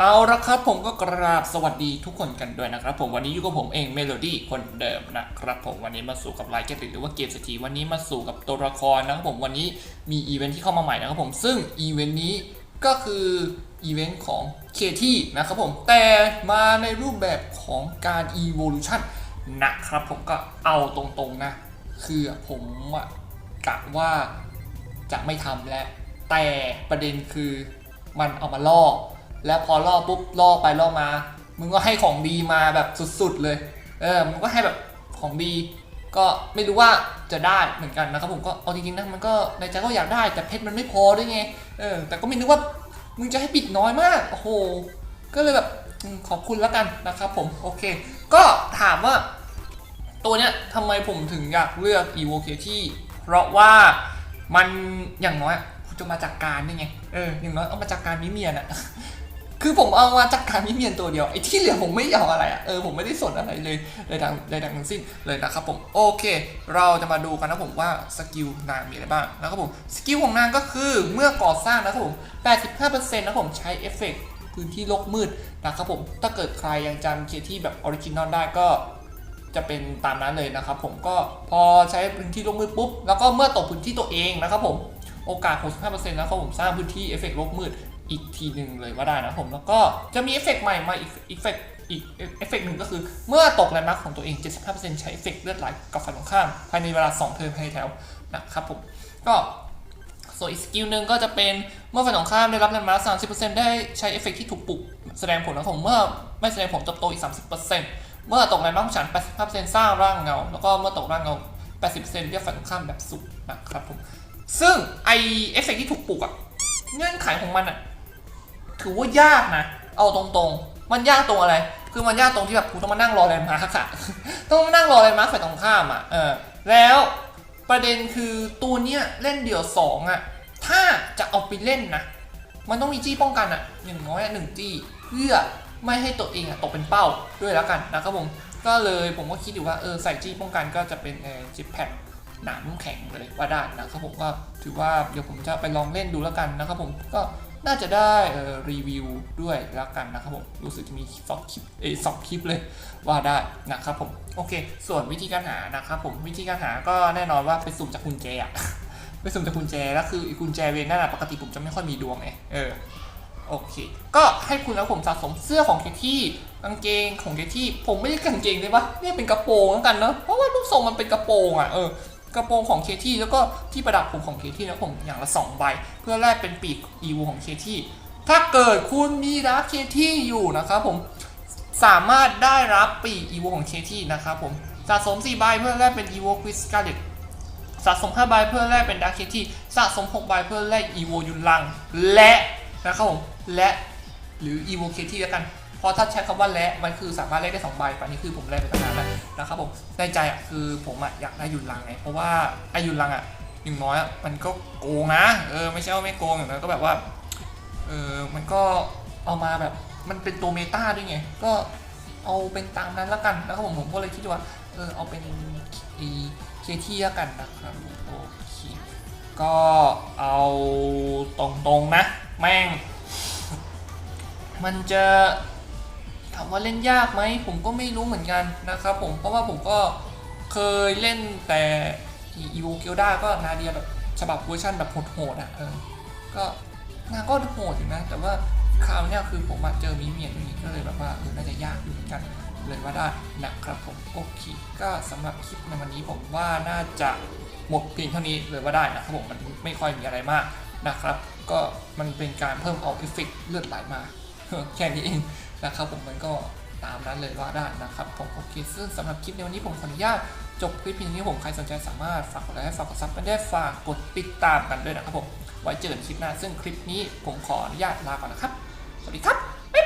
เอาละครับผมก็กราบสวัสดีทุกคนกันด้วยนะครับผมวันนี้อยู่กับผมเองเมโลดี้คนเดิมนะครับผมวันนี้มาสู่กับไลน์แกติหรือว่าเกมสถีวันนี้มาสู่กับตัวละครนะครับผมวันนี้มีอีเวนท์ที่เข้ามาใหม่นะครับผมซึ่งอีเวนต์นี้ก็คืออีเวนต์ของเคที่นะครับผมแต่มาในรูปแบบของการ evolution นะครับผมก็เอาตรงๆนะ คือผมกะว่าจะไม่ทำแล้วแต่ประเด็นคือมันเอามาล่อ แล้วพอล่อปุ๊บล่อไปล่อมา มึงก็ให้ของดีมาแบบสุดๆเลย เออมึงก็ให้แบบของดี ก็ไม่รู้ว่าจะได้เหมือนกันนะครับผมก็เอาจริงๆนะมันก็ในใจก็อยากได้แต่เพชรมันไม่พอด้วยไงเออแต่ก็ไม่นึกว่ามึงจะให้ปิดน้อยมากโอ้โหก็เลยแบบขอบคุณแล้วกันนะครับผมโอเค ก็ถามว่า ตัวเนี้ยทำไมผมถึงอยากเลือก evo k t เพราะว่ามันอย่างน้อยจะมาจากการนี่ไงเอออย่างน้อยเอามาจากการมิเมียนอะ คือผมเอามาจากการมิเมียนตัวเดียวไอ้ที่เหลือผมไม่เอาอะไรอะเออผมไม่ได้สนอะไรเลยเลยดังเลยดังทั้งสิ้นเลยนะครับผมโอเค เราจะมาดูกันนะผมว่าสกิลนางมีอะไรบ้างนะครับผมสกิลของนางก็คือเมื่อก่อสร้างนะครับผม 85%นะผมใช้เอฟเฟกต์พื้นที่โลกมืดนะครับผมถ้าเกิดใครยังจำเคที่แบบออริจินอลได้ก็จะเป็นตามนั้นเลยนะครับผมก็พอใช้พื้นที่โลกมืดปุ๊บแล้วก็เมื่อตกพื้นที่ตัวเองนะครับผมโอกาส 65%นะครับผมสร้างพื้นที่เอฟเฟกต์โลกมืด อีกทีหนึ่งเลยว่าได้นะผม แล้วก็จะมีเอฟเฟกต์ใหม่มาอีกเอฟเฟกต์อีกเอฟเฟกหนึ่งก็คือ เมื่อตกแลนด์มาร์คของตัวเอง 75%ใช้เอฟเฟกต์เลือดไหลกับฝ่ายตรงข้ามภายในเวลา 2 เทิร์นภายในแถวนะครับผม ก็ส่วนอีกสกิลหนึ่งก็จะเป็นเมื่อฝ่ายตรงข้ามได้รับแลนด์มาร์ค30%ได้ใช้เอฟเฟกต์ที่ถูกปลุกแสดงผลนะผมเมื่อไม่แสดงผลเติบโตอีก 30%เมื่อตกแลนด์มาร์คของฉัน85%สร้างร่างเงา แล้วก็เมื่อตกร่างเงา 80%เรียกฝ่ายตรงข้ามแบบสุดนะครับผมซึ่งไอเอฟเฟกที่ถูกปลุกอะเงื่อนไขของมันอะ ถือว่ายากนะ เอาตรงๆ มันยากตรงอะไร คือมันยากตรงที่แบบกูต้องมานั่งรอแลนด์มาร์คอะต้องมานั่งรอแลนด์มาร์คฝ่ายตรงข้ามอะเออ แล้วประเด็นคือตัวเนี้ยเล่นเดี่ยวสองอะถ้าจะเอาไปเล่นนะ มันต้องมีจี้ป้องกันอะอย่างน้อยอะหนึ่งจี้เพื่อไม่ให้ตัวเองอะตกเป็นเป้าด้วยแล้วกันนะครับผม ก็เลยผมก็คิดอยู่ว่าเออใส่จี้ป้องกันก็จะเป็นเออจิปแพดหนามแข็งเลยว่าได้นะครับผมก็ถือว่าเดี๋ยวผมจะไปลองเล่นดูแล้วกันนะครับผมก็ น่าจะได้รีวิวด้วยแล้วกันนะครับผม รู้สึกจะมีสองคลิปเออสองคลิปเลยว่าได้นะครับผม โอเค ส่วนวิธีการหานะครับผม วิธีการหาก็แน่นอนว่าไปสุ่มจากกุญแจอะไปสุ่มจากกุญแจแล้วคือไอ้กุญแจเวนนั่นแหะปกติผมจะไม่ค่อยมีดวงไงเออโอเค ก็ให้คุณแล้วผมสะสมเสื้อของเคที่กางเกงของเคที่ผมไม่ได้กางเกงเลยปะเนี่ยเป็นกระโปรงแล้วกันเนาะเพราะว่ารูปทรงมันเป็นกระโปรงอะเออ กระโปรงของเคที่แล้วก็ที่ประดับผมของเคที่นะผมอย่างละสองใบเพื่อแลกเป็นปีกอีวูของเคที่ถ้าเกิดคุณมีรักเคที่อยู่นะครับผมสามารถได้รับปีกอีวูของเคที่นะครับผมสะสม4ใบเพื่อแลกเป็นอีวูควิสกาเลตสะสม5ใบเพื่อแลกเป็นดาร์เคที่สะสม6ใบเพื่อแลกอีโวยุนลัง และนะครับผมและหรืออีโวเคที่แล้วกัน ราะถ้าใช้คำว่าและมันคือสามารถแลกได้2ใบป่านนี้คือผมแลกไปตั้งนานแล้วนะครับผมในใจอะคือผมอะอยากได้ยุนลังไงเพราะว่าไอยุนลังอะอย่างน้อยอะมันก็โกงนะเออไม่ใช่ว่าไม่โกงอย่างน้ยก็แบบว่าเออมันก็เอามาแบบมันเป็นตัวเมตาด้วยไงก็เอาเป็นตามนั้นล้วกันนะครับผมผมก็เลยคิดว่าเออเอาเป็นอีเคที่ล้วกันนะครับโอเคก็เอาตรงๆนะ แม่ง มันจะ ถามว่าเล่นยากไหมผมก็ไม่รู้เหมือนกันนะครับผมเพราะว่าผมก็เคยเล่นแต่อีโวเกียวด้าก็นาเดียแบบฉบับเวอร์ชันแบบโหดๆอะเออก็นางก็โหดอยู่นะ แต่ว่าคราวเนี้ยคือผมมาเจอมีเมียนอย่างนี้ก็เลยแบบว่าเออน่าจะยากอยู่เหมือนกันเลยว่าได้นะครับผมโอเคก็สำหรับคลิปในวันนี้ผมว่าน่าจะหมดเพียงเท่านี้เลยว่าได้นะครับผมมันไม่ค่อยมีอะไรมากนะครับ ก็มันเป็นการเพิ่มเอาเอฟเฟกต์เลือดไหลมา แค่นี้เองนะครับผมมันก็ตามนั้นเลยว่าได้นะครับผมโอเคซึ่งสำหรับคลิปในวันนี้ผมขออนุญาตจบคลิปเพียงนี้ผมใครสนใจสามารถฝากกดไลค์ฝากกดซับกันได้ฝากกดติดตามกันด้วยนะครับผมไว้เจอกันคลิปหน้าซึ่งคลิปนี้ผมขออนุญาตลาก่อนนะครับ สวัสดีครับบ๊ายบาย